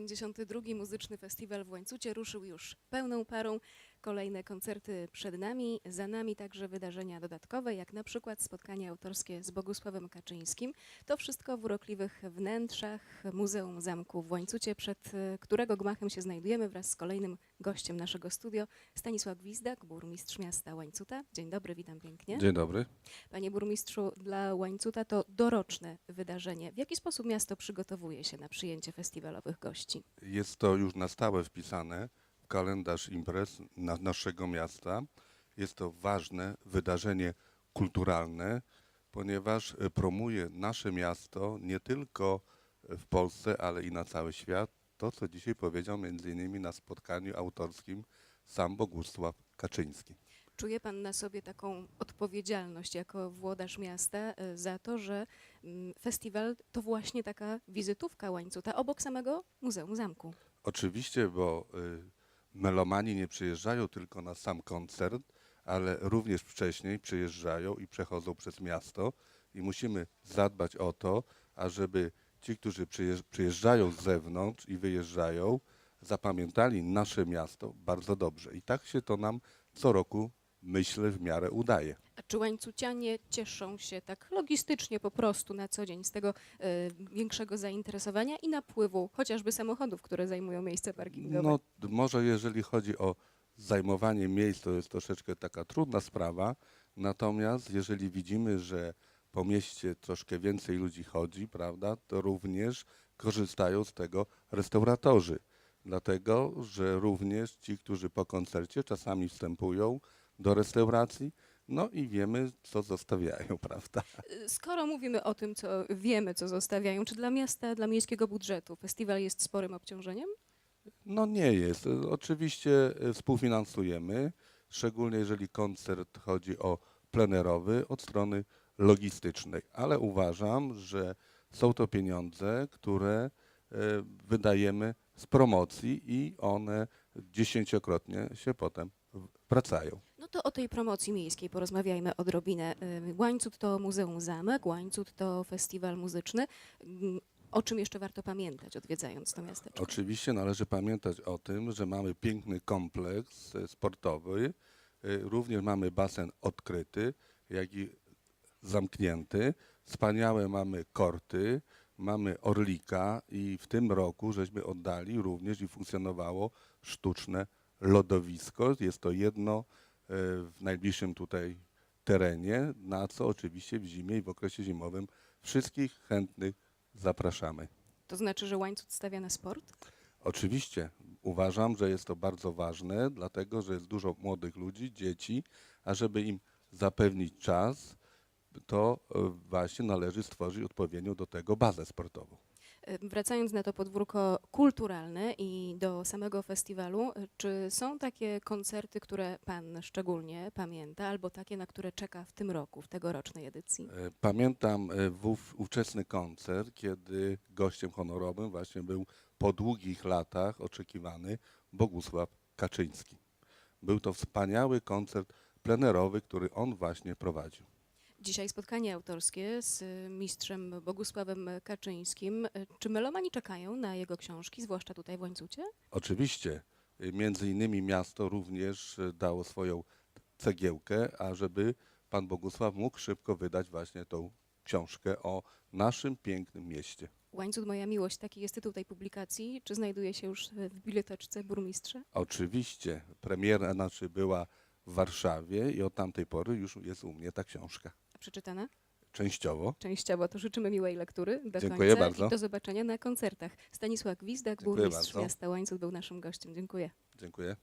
52. Muzyczny Festiwal w Łańcucie ruszył już pełną parą. Kolejne koncerty przed nami, za nami także wydarzenia dodatkowe, jak na przykład spotkanie autorskie z Bogusławem Kaczyńskim. To wszystko w urokliwych wnętrzach Muzeum Zamku w Łańcucie, przed e, którego gmachem się znajdujemy wraz z kolejnym gościem naszego studio, Stanisław Gwizdak, burmistrz miasta Łańcuta. Dzień dobry, witam pięknie. Dzień dobry. Panie burmistrzu, dla Łańcuta to doroczne wydarzenie. W jaki sposób miasto przygotowuje się na przyjęcie festiwalowych gości? Jest to już na stałe wpisane kalendarz imprez na naszego miasta. Jest to ważne wydarzenie kulturalne, ponieważ e, promuje nasze miasto nie tylko w Polsce, ale i na cały świat. To, co dzisiaj powiedział między innymi na spotkaniu autorskim sam Bogusław Kaczyński. Czuje pan na sobie taką odpowiedzialność jako włodarz miasta e, za to, że mm, festiwal to właśnie taka wizytówka Łańcuta obok samego Muzeum Zamku. Oczywiście, bo y, melomani nie przyjeżdżają tylko na sam koncert, ale również wcześniej przyjeżdżają i przechodzą przez miasto i musimy zadbać o to, ażeby ci, którzy przyjeżdż- przyjeżdżają z zewnątrz i wyjeżdżają, zapamiętali nasze miasto bardzo dobrze. I tak się to nam co roku, myślę, w miarę udaje. A czy Łańcucianie cieszą się tak logistycznie po prostu na co dzień z tego e, większego zainteresowania i napływu chociażby samochodów, które zajmują miejsce parkingowe? No, może jeżeli chodzi o zajmowanie miejsc, to jest troszeczkę taka trudna sprawa. Natomiast jeżeli widzimy, że po mieście troszkę więcej ludzi chodzi, prawda, to również korzystają z tego restauratorzy. Dlatego, że również ci, którzy po koncercie czasami wstępują do restauracji, no i wiemy, co zostawiają, prawda? Skoro mówimy o tym, co wiemy, co zostawiają, czy dla miasta, dla miejskiego budżetu festiwal jest sporym obciążeniem? No nie jest. Oczywiście e, współfinansujemy, szczególnie jeżeli koncert chodzi o plenerowy od strony logistycznej, ale uważam, że są to pieniądze, które e, wydajemy z promocji i one dziesięciokrotnie się potem wracają. To o tej promocji miejskiej porozmawiajmy odrobinę. Y, Łańcut to Muzeum Zamek, Łańcut to festiwal muzyczny. Mm, O czym jeszcze warto pamiętać, odwiedzając to miasteczko? Oczywiście należy pamiętać o tym, że mamy piękny kompleks e, sportowy, e, również mamy basen odkryty, jak i zamknięty. Wspaniałe mamy korty, mamy orlika i w tym roku żeśmy oddali również i funkcjonowało sztuczne lodowisko. Jest to jedno w najbliższym tutaj terenie, na co oczywiście w zimie i w okresie zimowym wszystkich chętnych zapraszamy. To znaczy, że Łańcut stawia na sport? Oczywiście uważam, że jest to bardzo ważne, dlatego że jest dużo młodych ludzi, dzieci, a żeby im zapewnić czas, to e, właśnie należy stworzyć odpowiednią do tego bazę sportową. Y, Wracając na to podwórko kulturalne i do samego festiwalu, y, czy są takie koncerty, które Pan szczególnie pamięta, albo takie, na które czeka w tym roku, w tegorocznej edycji? E, Pamiętam e, wów, ówczesny koncert, kiedy gościem honorowym właśnie był po długich latach oczekiwany Bogusław Kaczyński. Był to wspaniały koncert plenerowy, który on właśnie prowadził. Dzisiaj spotkanie autorskie z mistrzem Bogusławem Kaczyńskim. Czy melomani czekają na jego książki, zwłaszcza tutaj w Łańcucie? Oczywiście, między innymi miasto również dało swoją cegiełkę, ażeby pan Bogusław mógł szybko wydać właśnie tą książkę o naszym pięknym mieście. Łańcut Moja Miłość, taki jest tytuł tej publikacji. Czy znajduje się już w biblioteczce burmistrza? Oczywiście, premiera znaczy była w Warszawie i od tamtej pory już jest u mnie ta książka. A Przeczytana? Częściowo. Częściowo. To życzymy miłej lektury do Dziękuję końca bardzo. i do zobaczenia na koncertach. Stanisław Gwizdak, Dziękuję burmistrz bardzo. miasta Łańcut był naszym gościem. Dziękuję. Dziękuję.